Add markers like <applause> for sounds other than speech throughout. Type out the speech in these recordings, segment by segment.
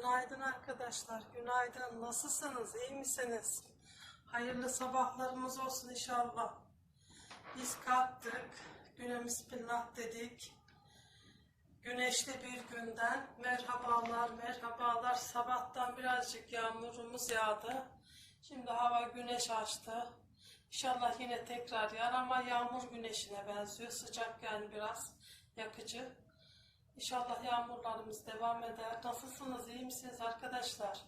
Günaydın arkadaşlar. Günaydın. Nasılsınız? İyi misiniz? Hayırlı sabahlarımız olsun inşallah. Biz kalktık. Güne bismillah dedik. Güneşli bir günden merhabalar, merhabalar. Sabahtan birazcık yağmurumuz yağdı. Şimdi hava güneş açtı. İnşallah yine tekrar yağar ama yağmur güneşine benziyor. Sıcak yani biraz yakıcı. İnşallah yağmurlarımız devam eder. Nasılsınız? iyi misiniz arkadaşlar?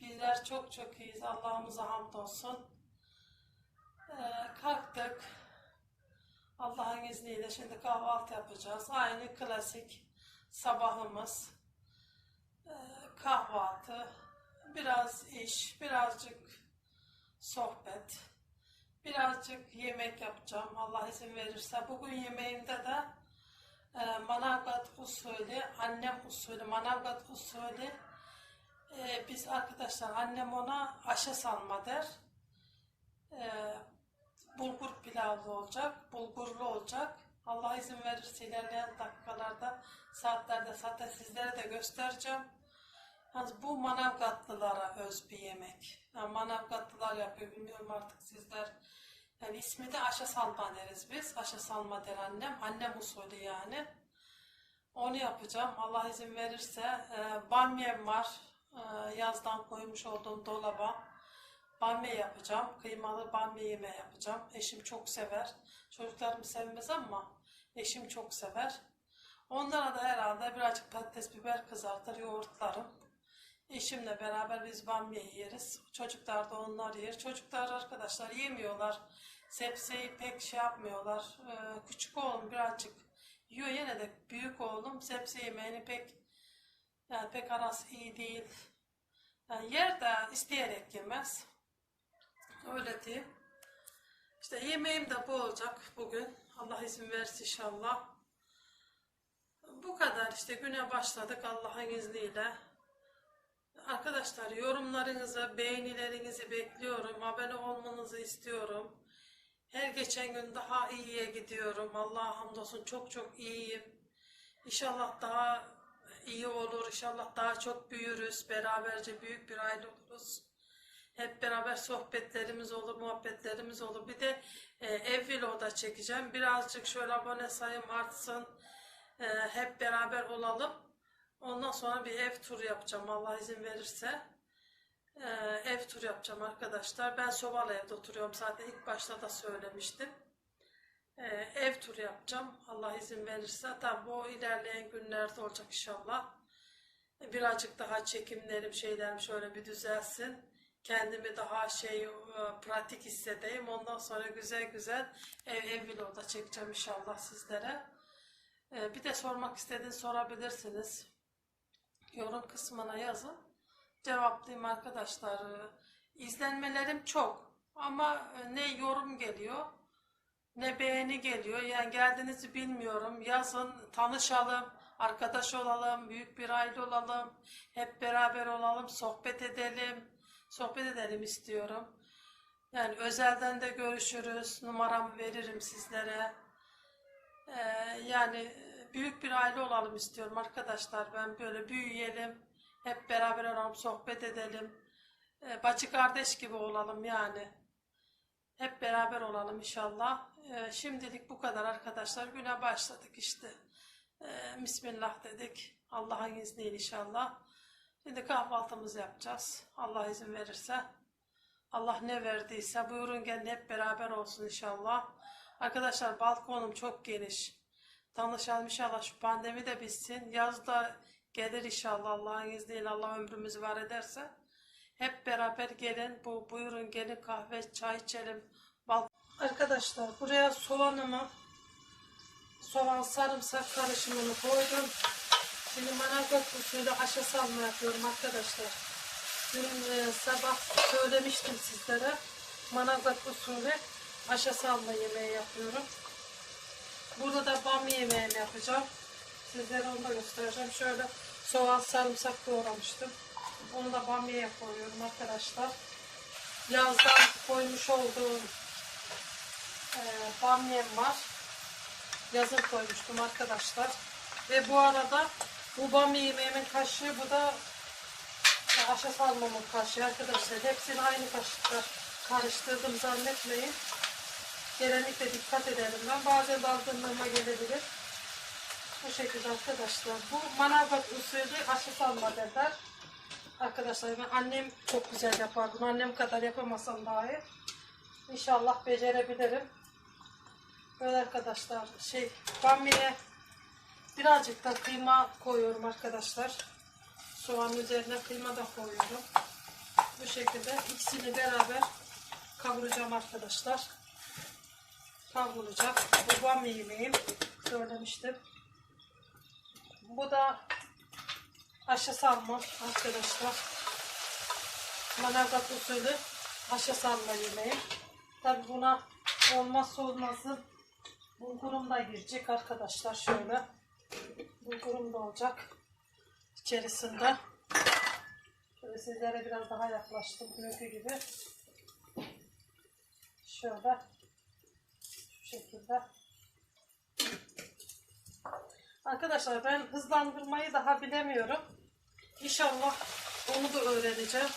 Bizler çok çok iyiyiz. Allah'ımıza hamdolsun. Ee, kalktık. Allah'ın izniyle şimdi kahvaltı yapacağız. Aynı klasik sabahımız. Ee, kahvaltı, biraz iş, birazcık sohbet, birazcık yemek yapacağım. Allah izin verirse. Bugün yemeğimde de e, Manavgat usulü, annem usulü, Manavgat usulü. E, biz arkadaşlar annem ona aşa salma der. E, bulgur pilavlı olacak, bulgurlu olacak. Allah izin verirse ilerleyen dakikalarda, saatlerde zaten sizlere de göstereceğim. Yalnız bu Manavgatlılara öz bir yemek. Yani Manavgatlılar yapıyor, bilmiyorum artık sizler. Yani ismi de aşa salma deriz biz. Aşa salma der annem. Annem usulü yani. Onu yapacağım. Allah izin verirse. Ee, bamyem var. Ee, yazdan koymuş olduğum dolaba. Bamya yapacağım. Kıymalı bamya yemeği yapacağım. Eşim çok sever. Çocuklarım sevmez ama eşim çok sever. Onlara da herhalde birazcık patates biber kızartır, yoğurtlarım. Eşimle beraber biz bamya yeriz. Çocuklar da onlar yer. Çocuklar arkadaşlar yemiyorlar. Sebzeyi pek şey yapmıyorlar. Ee, küçük oğlum birazcık yiyor yine de büyük oğlum sebze yemeğini pek yani pek arası iyi değil. Yani yer de isteyerek yemez. Öyle diyeyim. İşte yemeğim de bu olacak bugün. Allah izin verirse inşallah. Bu kadar işte güne başladık Allah'ın izniyle. Arkadaşlar yorumlarınızı, beğenilerinizi bekliyorum. Abone olmanızı istiyorum. Her geçen gün daha iyiye gidiyorum. Allah'a hamdolsun çok çok iyiyim. İnşallah daha iyi olur. İnşallah daha çok büyürüz. Beraberce büyük bir aile oluruz. Hep beraber sohbetlerimiz olur, muhabbetlerimiz olur. Bir de e, ev vlogu çekeceğim. Birazcık şöyle abone sayım artsın. E, hep beraber olalım. Ondan sonra bir ev turu yapacağım Allah izin verirse. Ee, ev turu yapacağım arkadaşlar. Ben Sobalı evde oturuyorum zaten ilk başta da söylemiştim. Ee, ev turu yapacağım Allah izin verirse. Tabi bu ilerleyen günlerde olacak inşallah. Birazcık daha çekimlerim şeylerim şöyle bir düzelsin. Kendimi daha şey e, pratik hissedeyim. Ondan sonra güzel güzel ev ev vlogu çekeceğim inşallah sizlere. Ee, bir de sormak istediğiniz sorabilirsiniz yorum kısmına yazın. Cevaplayayım arkadaşlar. İzlenmelerim çok ama e, ne yorum geliyor ne beğeni geliyor. Yani geldiğinizi bilmiyorum. Yazın, tanışalım, arkadaş olalım, büyük bir aile olalım, hep beraber olalım, sohbet edelim. Sohbet edelim istiyorum. Yani özelden de görüşürüz. Numaramı veririm sizlere. Ee, yani büyük bir aile olalım istiyorum arkadaşlar. Ben böyle büyüyelim, hep beraber olalım, sohbet edelim. Ee, bacı kardeş gibi olalım yani. Hep beraber olalım inşallah. Ee, şimdilik bu kadar arkadaşlar. Güne başladık işte. Ee, Bismillah dedik. Allah'ın izniyle inşallah. Şimdi kahvaltımızı yapacağız. Allah izin verirse. Allah ne verdiyse buyurun gelin hep beraber olsun inşallah. Arkadaşlar balkonum çok geniş. Tanışalım inşallah şu pandemi de bitsin. Yaz da gelir inşallah Allah'ın izniyle Allah ömrümüzü var ederse. Hep beraber gelin. Bu buyurun gelin kahve çay içelim. Bal Arkadaşlar buraya soğanımı soğan sarımsak karışımını koydum. Şimdi manavgat usulü haşa salma yapıyorum arkadaşlar. Dün e, sabah söylemiştim sizlere. Manavgat usulü haşa salma yemeği yapıyorum. Burada da bamya yemeğimi yapacağım. Sizlere onu da göstereceğim. Şöyle soğan sarımsak doğramıştım. Onu da bamyaya koyuyorum arkadaşlar. Yazdan koymuş olduğum e, bamyam var. Yazın koymuştum arkadaşlar. Ve bu arada bu bamya yemeğimin kaşığı bu da aşa salmamın kaşığı arkadaşlar. Hepsini aynı kaşıkta karıştırdım zannetmeyin. Genellikle dikkat edelim ben. Bazen dalgınlığıma gelebilir. Bu şekilde arkadaşlar. Bu manavgat usulü aşı salma derler. Arkadaşlar annem çok güzel yapar bunu. Annem kadar yapamasam dahi. İnşallah becerebilirim. Böyle arkadaşlar şey bamya birazcık da kıyma koyuyorum arkadaşlar. Soğanın üzerine kıyma da koyuyorum. Bu şekilde ikisini beraber kavuracağım arkadaşlar. Kavrulacak. Bu bamya yemeğim. Söylemiştim. Bu da aşa sarma arkadaşlar. Manavgat usulü aşa sarma yemeği. Tabi buna olmazsa olmazı bulgurum da girecek arkadaşlar şöyle. Bulgurum da olacak içerisinde. Şöyle sizlere biraz daha yaklaştım dünkü gibi. Şöyle şu şekilde. Arkadaşlar ben hızlandırmayı daha bilemiyorum. İnşallah onu da öğreneceğim.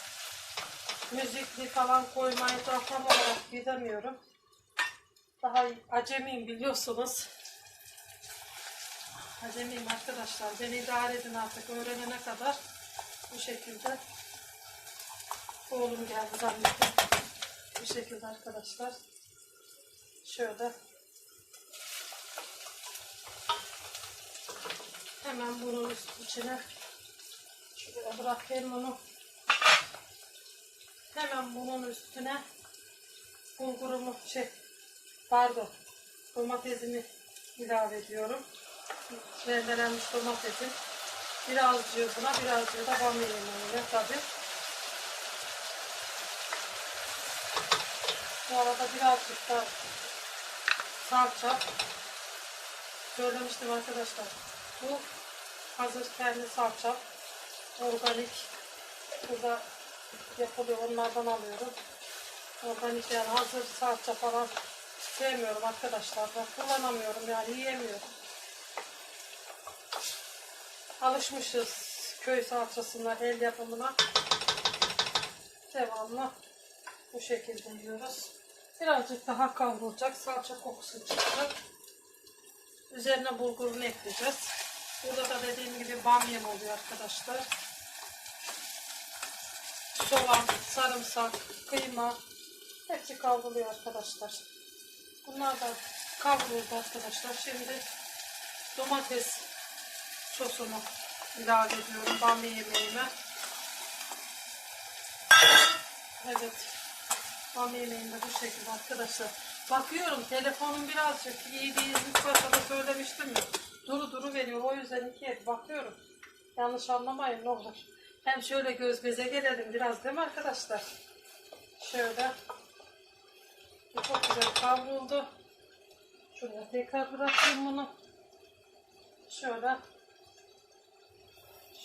Müzikli falan koymayı da tam olarak bilemiyorum. Daha acemiyim biliyorsunuz. Acemiyim arkadaşlar. Beni idare edin artık öğrenene kadar. Bu şekilde. Oğlum geldi zannettim. Bu şekilde arkadaşlar. Şöyle. Hemen bunun içine şuraya bırakayım bunu. Hemen bunun üstüne bulgurumu şey pardon domatesimi ilave ediyorum. Rendelenmiş domatesim. Birazcık buna birazcık da bamya yemeğine tabi. Bu arada birazcık da salça söylemiştim arkadaşlar. Bu hazır kendi salçam. Organik. Burada yapılıyor. Onlardan alıyorum. Organik yani hazır salça falan sevmiyorum arkadaşlar. Ben kullanamıyorum yani yiyemiyorum. Alışmışız köy salçasına, el yapımına. Devamlı bu şekilde yiyoruz. Birazcık daha kavrulacak. Salça kokusu çıkacak. Üzerine bulgurunu ekleyeceğiz. Burada da dediğim gibi bamyam oluyor arkadaşlar. Soğan, sarımsak, kıyma hepsi kavruluyor arkadaşlar. Bunlar da kavruldu arkadaşlar. Şimdi domates sosunu ilave ediyorum bamya yemeğime. Evet. Bamya yemeğim de bu şekilde arkadaşlar. Bakıyorum telefonum birazcık iyi değil. İlk başta söylemiştim ya. Duru duru veriyor. O yüzden iki el bakıyorum. Yanlış anlamayın ne olur. Hem şöyle göz göze gelelim biraz değil mi arkadaşlar? Şöyle. Çok güzel kavruldu. Şuraya tekrar bırakayım bunu. Şöyle.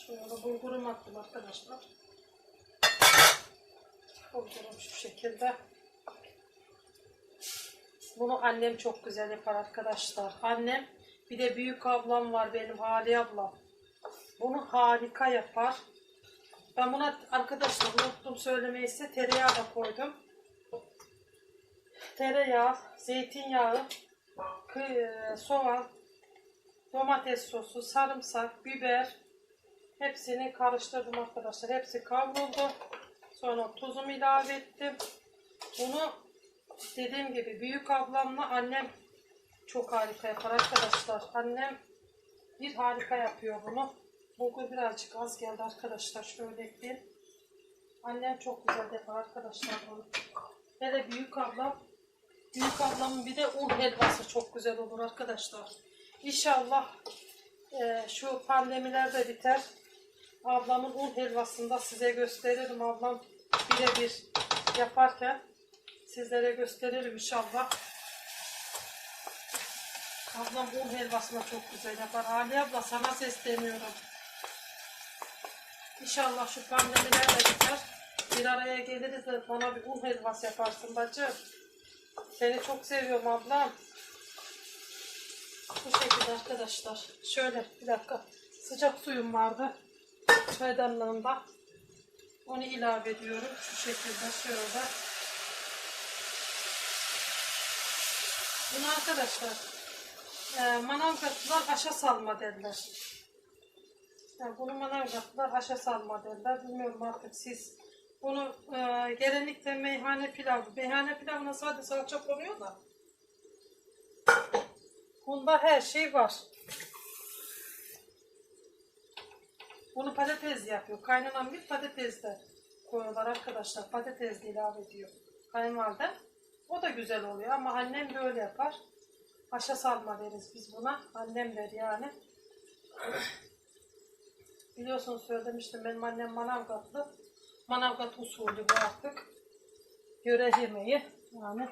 Şöyle bulgurum attım arkadaşlar. Bulgurum şu şekilde. Bunu annem çok güzel yapar arkadaşlar. Annem bir de büyük ablam var benim Hali ablam. Bunu harika yapar. Ben buna arkadaşlar unuttum söylemeyi size tereyağı da koydum. Tereyağı, zeytinyağı, soğan, domates sosu, sarımsak, biber hepsini karıştırdım arkadaşlar. Hepsi kavruldu. Sonra tuzumu ilave ettim. Bunu dediğim gibi büyük ablamla annem çok harika yapar arkadaşlar. Annem bir harika yapıyor bunu. Bulgur birazcık az geldi arkadaşlar. Şöyle ekleyeyim. Annem çok güzel yapar arkadaşlar bunu. Hele büyük ablam büyük ablamın bir de un helvası çok güzel olur arkadaşlar. İnşallah e, şu pandemiler de biter. Ablamın un helvasını da size gösteririm. Ablam birebir yaparken sizlere gösteririm inşallah. Ablam un helvasını çok güzel yapar. Ali abla sana sesleniyorum. İnşallah şu pandemiler de biter. Bir araya geliriz de bana bir un helvası yaparsın bacım. Seni çok seviyorum ablam. Bu şekilde arkadaşlar. Şöyle bir dakika. Sıcak suyum vardı. Çaydanlığımda. Onu ilave ediyorum. Şu şekilde şöyle. Bunu arkadaşlar e, manavgatlılar aşa salma derler. Yani bunu manavgatlılar aşa salma derler. Bilmiyorum artık siz. Bunu e, genellikle meyhane pilavı. Meyhane pilavına sadece salça konuyor da. Bunda her şey var. Bunu patates yapıyor. Kaynanan bir patates de koyuyorlar arkadaşlar. Patates de ilave ediyor. Kayınvalide. O da güzel oluyor ama annem böyle yapar. Haşa salma deriz biz buna. Annem der yani. Biliyorsunuz söylemiştim benim annem Manavgatlı. Manavgat usulü bu artık. Yöre yemeği. Yani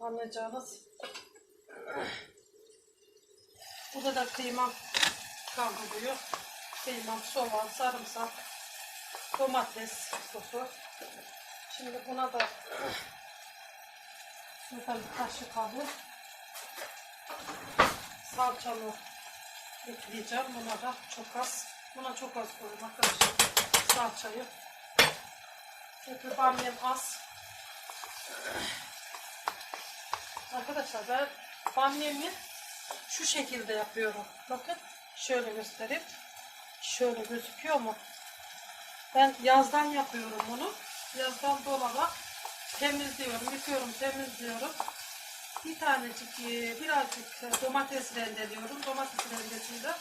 anlayacağınız. Burada da kıyma kavruluyor. Kıymam, soğan, sarımsak, domates sosu. Şimdi buna da şuradan bir kaşık alıp salçamı ekleyeceğim. Buna da çok az. Buna çok az koyayım arkadaşlar. Salçayı. Çünkü bamyam az. Arkadaşlar ben bamyamı şu şekilde yapıyorum. Bakın şöyle göstereyim. Şöyle gözüküyor mu? Ben yazdan yapıyorum bunu. Yazdan dolaba temizliyorum, yıkıyorum, temizliyorum. Bir tanecik, e, birazcık domates rendeliyorum. Domates rendesiyle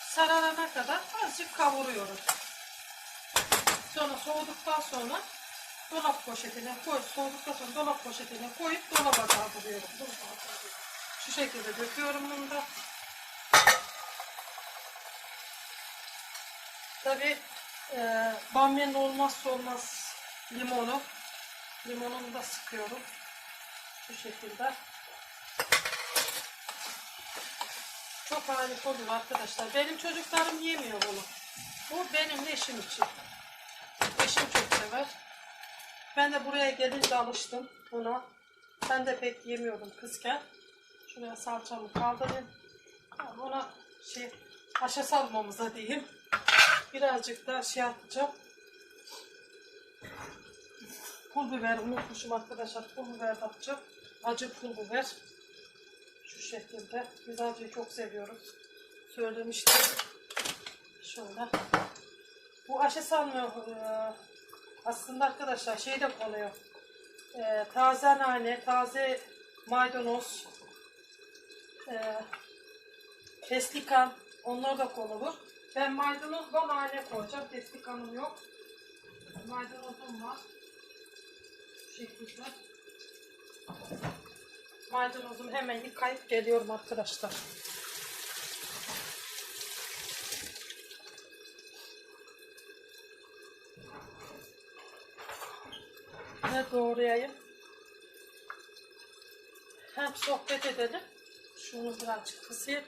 sararana kadar azıcık kavuruyorum. Sonra soğuduktan sonra dolap poşetine koy, soğuduktan sonra dolap poşetine koyup. Dolaba kaldırıyorum. Şu şekilde döküyorum bunu da. Tabi e, bamyanın olmazsa olmaz limonu. Limonumu da sıkıyorum. Şu şekilde. Harika oluyor arkadaşlar. Benim çocuklarım yemiyor bunu. Bu benim eşim için. Eşim çok sever. Ben de buraya gelince alıştım buna. Ben de pek yemiyordum kızken. Şuraya salçamı kaldırayım. Buna şey haşa salmamıza diyeyim. Birazcık da şey atacağım. Pul biber unutmuşum arkadaşlar. Pul biber atacağım. Acı pul biber. Şu şekilde. Biz acıyı çok seviyoruz. Söylemiştim. Şöyle. Bu aşı salmıyor. Ee, aslında arkadaşlar şey de konuyor. Ee, taze nane, taze maydanoz, Feslikan onlar da konulur. Ben maydanoz ve nane koyacağım. Feslikanım yok. Maydanozum var. Bu şekilde. Maydanozumu hemen yıkayıp geliyorum arkadaşlar. Ne doğrayayım? Hem sohbet edelim. Şunu birazcık kısayım.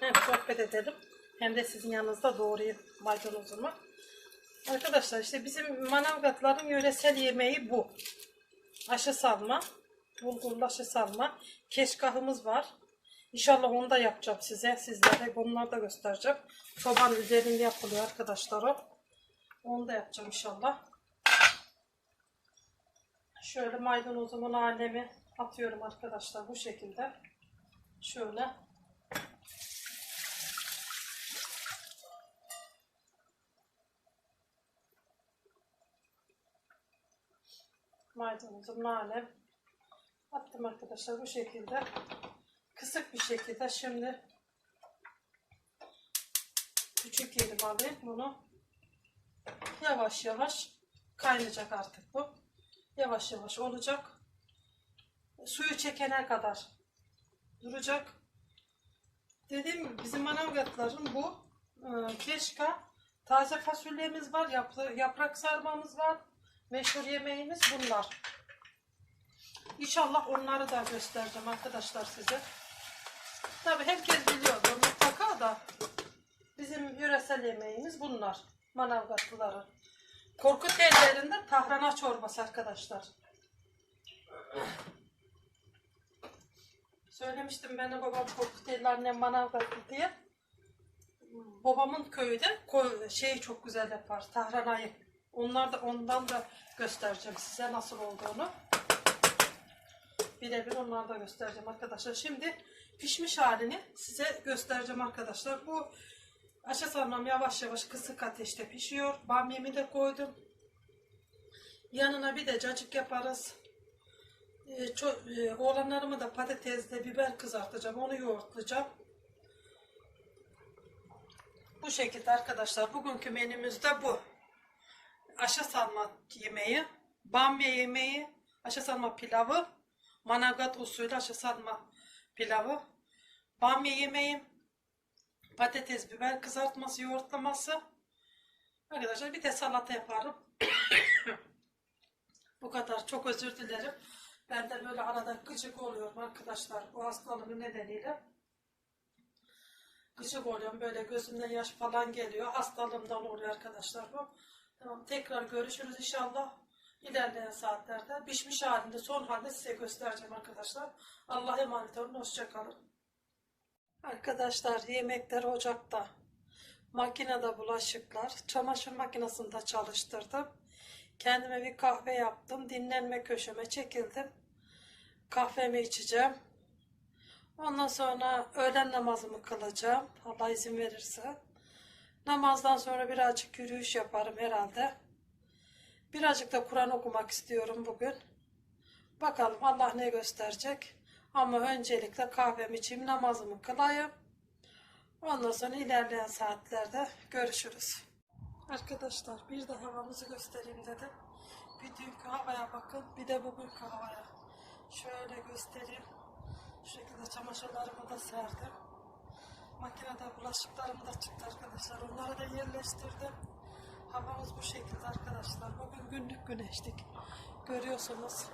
Hem sohbet edelim. Hem de sizin yanınızda doğrayayım maydanozumu. Arkadaşlar işte bizim Manavgatların yöresel yemeği bu. Aşı salma. Bulgurlu aşı salma. Keşkahımız var. İnşallah onu da yapacağım size. Sizlere bunları da göstereceğim. Çoban üzerinde yapılıyor arkadaşlar o. Onu da yapacağım inşallah. Şöyle maydanozumu nanemi atıyorum arkadaşlar bu şekilde. Şöyle. Maydanozum, nanem. Attım arkadaşlar bu şekilde. Kısık bir şekilde şimdi küçük yerim alayım bunu. Yavaş yavaş kaynayacak artık bu. Yavaş yavaş olacak. Suyu çekene kadar duracak. Dediğim gibi bizim manavgatların bu e, keşka taze fasulyemiz var, yapra- yaprak sarmamız var. Meşhur yemeğimiz bunlar. İnşallah onları da göstereceğim arkadaşlar size. Tabi herkes biliyordur mutlaka da bizim yöresel yemeğimiz bunlar. Manavgatlıların. Korkut ellerinde tahrana çorbası arkadaşlar. Söylemiştim bana babam Korkuteli annem Manavgatlı diye. Babamın köyü de ko- şey çok güzel yapar tahranayı. Onlar da ondan da göstereceğim size nasıl olduğunu. Birebir onları da göstereceğim arkadaşlar. Şimdi pişmiş halini size göstereceğim arkadaşlar. Bu aşa sarmam yavaş yavaş kısık ateşte pişiyor. Bamyemi de koydum. Yanına bir de cacık yaparız. Ee, ço- e, oğlanlarımı da patatesle biber kızartacağım. Onu yoğurtlayacağım. Bu şekilde arkadaşlar. Bugünkü menümüz de bu. Aşa sarma yemeği, bamya yemeği, aşa sarma pilavı, managat usulü aşa sarma pilavı, bamya yemeği, patates biber kızartması, yoğurtlaması. Arkadaşlar bir de salata yaparım. <coughs> Bu kadar. Çok özür dilerim. Ben de böyle arada gıcık oluyorum arkadaşlar bu hastalığım nedeniyle. Gıcık oluyorum böyle gözümden yaş falan geliyor. Hastalığımdan oluyor arkadaşlar bu. Tamam tekrar görüşürüz inşallah. İlerleyen saatlerde pişmiş halinde son halde size göstereceğim arkadaşlar. Allah'a emanet olun. Hoşçakalın. Arkadaşlar yemekler ocakta. Makinede bulaşıklar. Çamaşır makinesinde çalıştırdım. Kendime bir kahve yaptım. Dinlenme köşeme çekildim. Kahvemi içeceğim. Ondan sonra öğlen namazımı kılacağım. Allah izin verirse. Namazdan sonra birazcık yürüyüş yaparım herhalde. Birazcık da Kur'an okumak istiyorum bugün. Bakalım Allah ne gösterecek. Ama öncelikle kahvemi içeyim, namazımı kılayım. Ondan sonra ilerleyen saatlerde görüşürüz. Arkadaşlar bir de havamızı göstereyim dedim. Bir dünkü havaya bakın, bir de bugünkü havaya. Şöyle göstereyim. Şu şekilde çamaşırlarımı da serdim. Makinede bulaşıklarım da çıktı arkadaşlar. Onları da yerleştirdim. Havamız bu şekilde arkadaşlar. Bugün günlük güneşlik. Görüyorsunuz.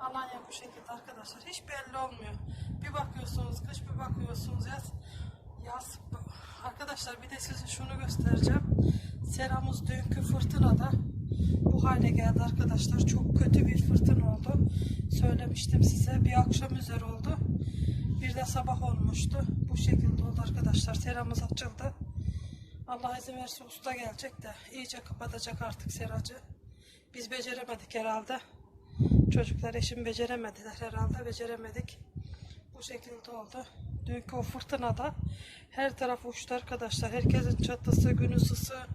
Alanya bu şekilde arkadaşlar. Hiç belli olmuyor. Bir bakıyorsunuz kış, bir bakıyorsunuz yaz. Yaz. Arkadaşlar bir de size şunu göstereceğim. Seramız dünkü fırtınada bu hale geldi arkadaşlar. Çok kötü bir fırtına oldu. Söylemiştim size. Bir akşam üzeri oldu. Bir de sabah olmuştu. Bu şekilde oldu arkadaşlar. Seramız açıldı. Allah izin verirse usta gelecek de iyice kapatacak artık seracı. Biz beceremedik herhalde. Çocuklar eşim beceremediler herhalde. Beceremedik. Bu şekilde oldu. Dünkü o fırtınada her taraf uçtu arkadaşlar. Herkesin çatısı, gün ısısı,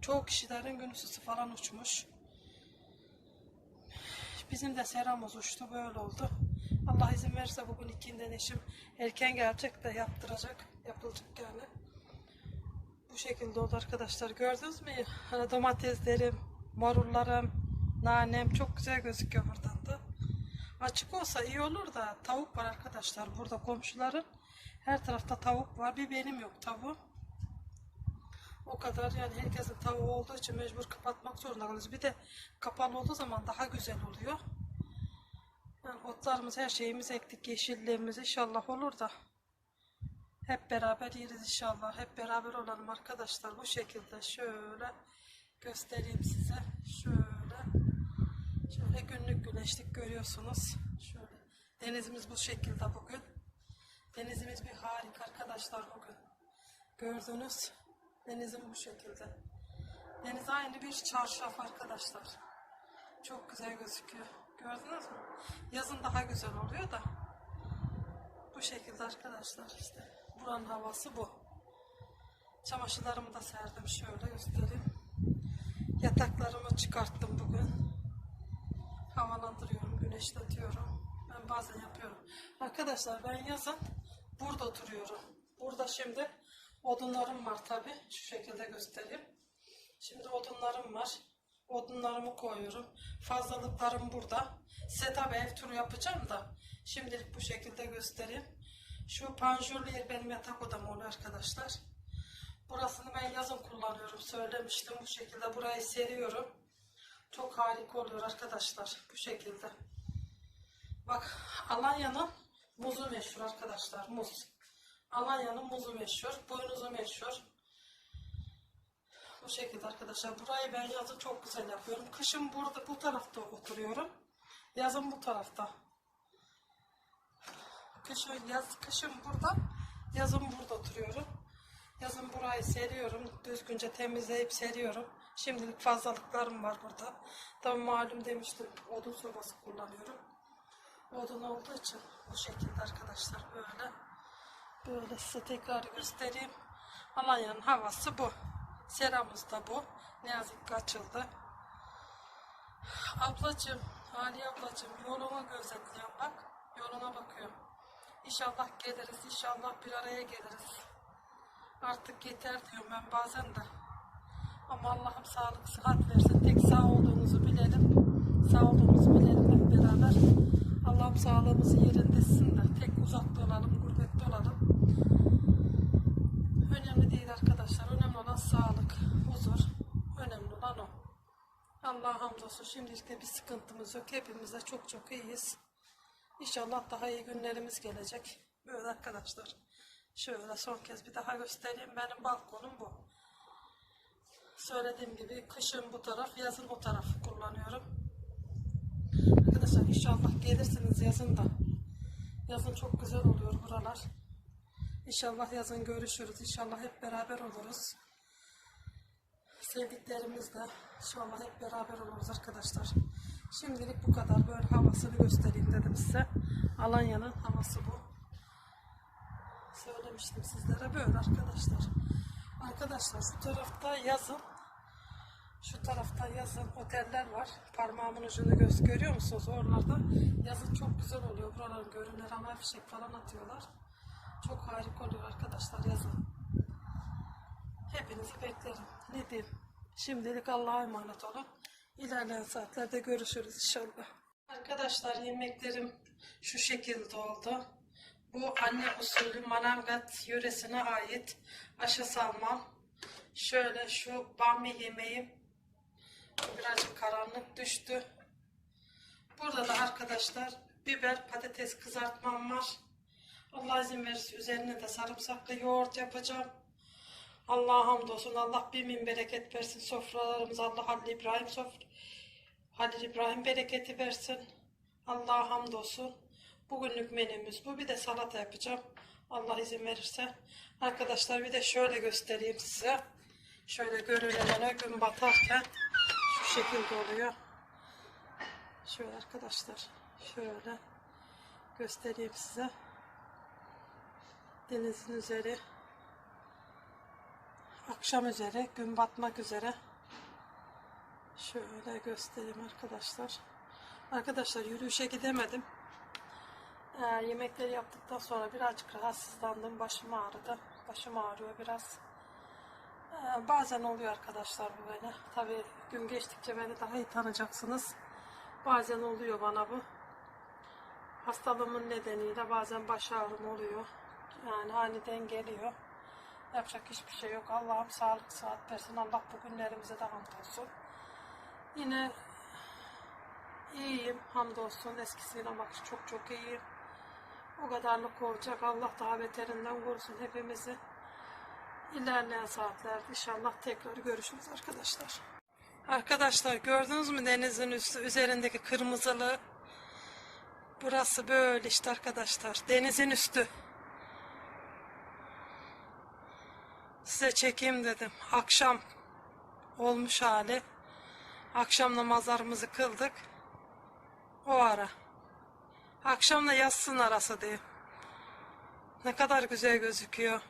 çoğu kişilerin gün ısısı falan uçmuş. Bizim de seramız uçtu böyle oldu. Allah izin verirse bugün ikinden eşim erken gelecek de yaptıracak. Yapılacak yani. Bu şekilde oldu arkadaşlar. Gördünüz mü? Hani domateslerim, marullarım, nanem çok güzel gözüküyor buradan da. Açık olsa iyi olur da tavuk var arkadaşlar burada komşuların. Her tarafta tavuk var. Bir benim yok tavuğum. O kadar yani herkesin tavuğu olduğu için mecbur kapatmak zorunda kalıyoruz. Bir de kapalı olduğu zaman daha güzel oluyor. Yani otlarımız her şeyimiz ektik yeşilliğimiz inşallah olur da hep beraber yeriz inşallah. Hep beraber olalım arkadaşlar. Bu şekilde şöyle göstereyim size. Şöyle şöyle günlük güneşlik görüyorsunuz. Şöyle denizimiz bu şekilde bugün. Denizimiz bir harika arkadaşlar bugün. Gördünüz. Denizim bu şekilde. Deniz aynı bir çarşaf arkadaşlar. Çok güzel gözüküyor. Gördünüz mü? Yazın daha güzel oluyor da. Bu şekilde arkadaşlar işte. Buranın havası bu. Çamaşırlarımı da serdim şöyle göstereyim. Yataklarımı çıkarttım bugün. Havalandırıyorum, güneşletiyorum. Ben bazen yapıyorum. Arkadaşlar ben yazın burada oturuyorum. Burada şimdi odunlarım var tabi. Şu şekilde göstereyim. Şimdi odunlarım var. Odunlarımı koyuyorum. Fazlalıklarım burada. Size tabi ev turu yapacağım da. Şimdilik bu şekilde göstereyim. Şu panjurlu yer benim yatak odam oluyor arkadaşlar. Burasını ben yazın kullanıyorum. Söylemiştim bu şekilde. Burayı seriyorum. Çok harika oluyor arkadaşlar. Bu şekilde. Bak Alanya'nın muzu meşhur arkadaşlar. Muz. Alanya'nın muzu meşhur. Boynuzu meşhur. Bu şekilde arkadaşlar. Burayı ben yazın çok güzel yapıyorum. Kışın burada bu tarafta oturuyorum. Yazın bu tarafta. Kışın, yaz, kışın burada, yazın burada oturuyorum. Yazın burayı seriyorum. Düzgünce temizleyip seriyorum. Şimdilik fazlalıklarım var burada. Tabii malum demiştim odun sobası kullanıyorum. Odun olduğu için bu şekilde arkadaşlar böyle. Böyle size tekrar göstereyim. Alanya'nın havası bu. Seramız da bu. Ne yazık ki açıldı. Ablacığım, Ali ablacığım yolunu gözetliyorum bak. Yoluna bakıyorum. İnşallah geliriz, inşallah bir araya geliriz. Artık yeter diyorum ben bazen de. Ama Allah'ım sağlık, sıhhat versin. Tek sağ olduğumuzu bilelim. Sağ olduğumuzu bilelim hep beraber. Allah'ım sağlığımızı yerinde etsin de tek uzakta olalım, gurbette olalım. Önemli değil arkadaşlar. Önemli olan sağlık, huzur. Önemli olan o. Allah'a hamdolsun. Şimdilik de bir sıkıntımız yok. Hepimiz de çok çok iyiyiz. İnşallah daha iyi günlerimiz gelecek. Böyle arkadaşlar. Şöyle son kez bir daha göstereyim. Benim balkonum bu. Söylediğim gibi kışın bu taraf, yazın o tarafı kullanıyorum. Arkadaşlar inşallah gelirsiniz yazın da. Yazın çok güzel oluyor buralar. İnşallah yazın görüşürüz. İnşallah hep beraber oluruz. Sevdiklerimizle inşallah hep beraber oluruz arkadaşlar. Şimdilik bu kadar. Böyle havasını göstereyim dedim size. Alanya'nın havası bu. Söylemiştim sizlere böyle arkadaşlar. Arkadaşlar şu tarafta yazın şu tarafta yazın oteller var. Parmağımın ucunu göz görüyor musunuz? Oralarda yazın çok güzel oluyor. Buraların görünür ama fişek falan atıyorlar. Çok harika oluyor arkadaşlar yazın. Hepinizi beklerim. Ne diyeyim? Şimdilik Allah'a emanet olun. İlerleyen saatlerde görüşürüz inşallah. Arkadaşlar yemeklerim şu şekilde oldu. Bu anne usulü Manavgat yöresine ait aşı salmam. Şöyle şu bamya yemeğim birazcık karanlık düştü. Burada da arkadaşlar biber patates kızartmam var. Allah izin verirse üzerine de sarımsaklı yoğurt yapacağım. Allah'a hamdolsun. Allah bir min bereket versin. Sofralarımıza Allah Halil İbrahim sofra Halil İbrahim bereketi versin. Allah'a hamdolsun. Bugünlük menümüz bu. Bir de salata yapacağım. Allah izin verirse. Arkadaşlar bir de şöyle göstereyim size. Şöyle görünene gün batarken şu şekilde oluyor. Şöyle arkadaşlar. Şöyle göstereyim size. Denizin üzeri. Akşam üzere, gün batmak üzere. Şöyle göstereyim arkadaşlar. Arkadaşlar yürüyüşe gidemedim. Ee, yemekleri yaptıktan sonra birazcık rahatsızlandım. Başım ağrıdı. Başım ağrıyor biraz. Ee, bazen oluyor arkadaşlar bu böyle. Tabii gün geçtikçe beni daha iyi tanıyacaksınız. Bazen oluyor bana bu. Hastalığımın nedeniyle bazen baş ağrım oluyor. Yani aniden geliyor. Yapacak hiçbir şey yok. Allah'ım sağlık sıhhat versin. Allah bugünlerimize de hamdolsun. Yine iyiyim hamdolsun. Eskisine bak çok çok iyiyim. O kadarlık olacak. Allah daha beterinden korusun hepimizi. İlerleyen saatlerde inşallah tekrar görüşürüz arkadaşlar. Arkadaşlar gördünüz mü denizin üstü üzerindeki kırmızılığı? Burası böyle işte arkadaşlar. Denizin üstü. Size çekeyim dedim. Akşam olmuş hali. Akşam namazlarımızı kıldık. O ara. Akşamla yatsın arası diye. Ne kadar güzel gözüküyor.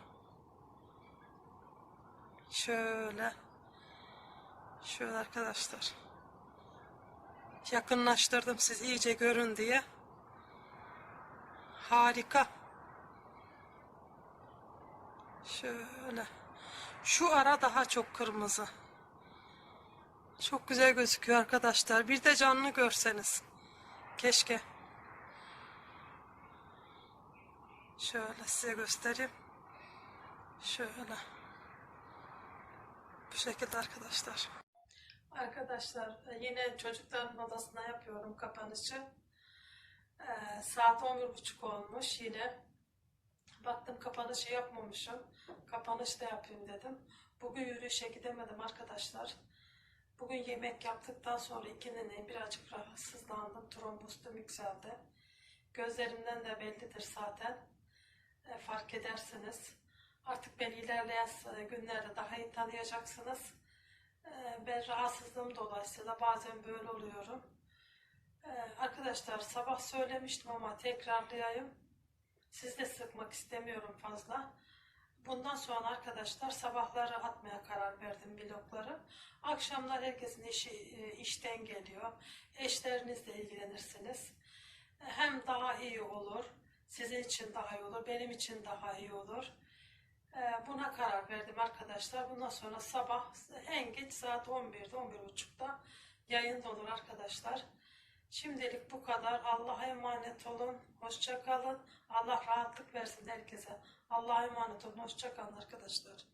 Şöyle. Şöyle arkadaşlar. Yakınlaştırdım siz iyice görün diye. Harika. Şöyle. Şu ara daha çok kırmızı. Çok güzel gözüküyor arkadaşlar. Bir de canlı görseniz. Keşke. Şöyle size göstereyim. Şöyle. Bu şekilde arkadaşlar. Arkadaşlar yine çocukların odasına yapıyorum kapanışı. Ee, saat 11.30 olmuş yine. Baktım kapanışı yapmamışım. Kapanış da yapayım dedim. Bugün yürüyüşe gidemedim arkadaşlar. Bugün yemek yaptıktan sonra ikinin birazcık rahatsızlandım. Trombostum yükseldi. Gözlerimden de bellidir zaten. E, fark edersiniz. Artık beni ilerleyen günlerde daha iyi tanıyacaksınız. Ee, Ben rahatsızlığım dolayısıyla bazen böyle oluyorum. Ee, Arkadaşlar sabah söylemiştim ama tekrarlayayım. Siz de sıkmak istemiyorum fazla. Bundan sonra arkadaşlar sabahları atmaya karar verdim vlogları. Akşamlar herkesin işi e, işten geliyor. Eşlerinizle ilgilenirsiniz. Hem daha iyi olur. Sizin için daha iyi olur. Benim için daha iyi olur. Ee, Buna karar verdim arkadaşlar. Bundan sonra sabah en geç saat 11'de 11.30'da yayında olur arkadaşlar. Şimdilik bu kadar. Allah'a emanet olun. Hoşça kalın. Allah rahatlık versin herkese. Allah'a emanet olun. Hoşça kalın arkadaşlar.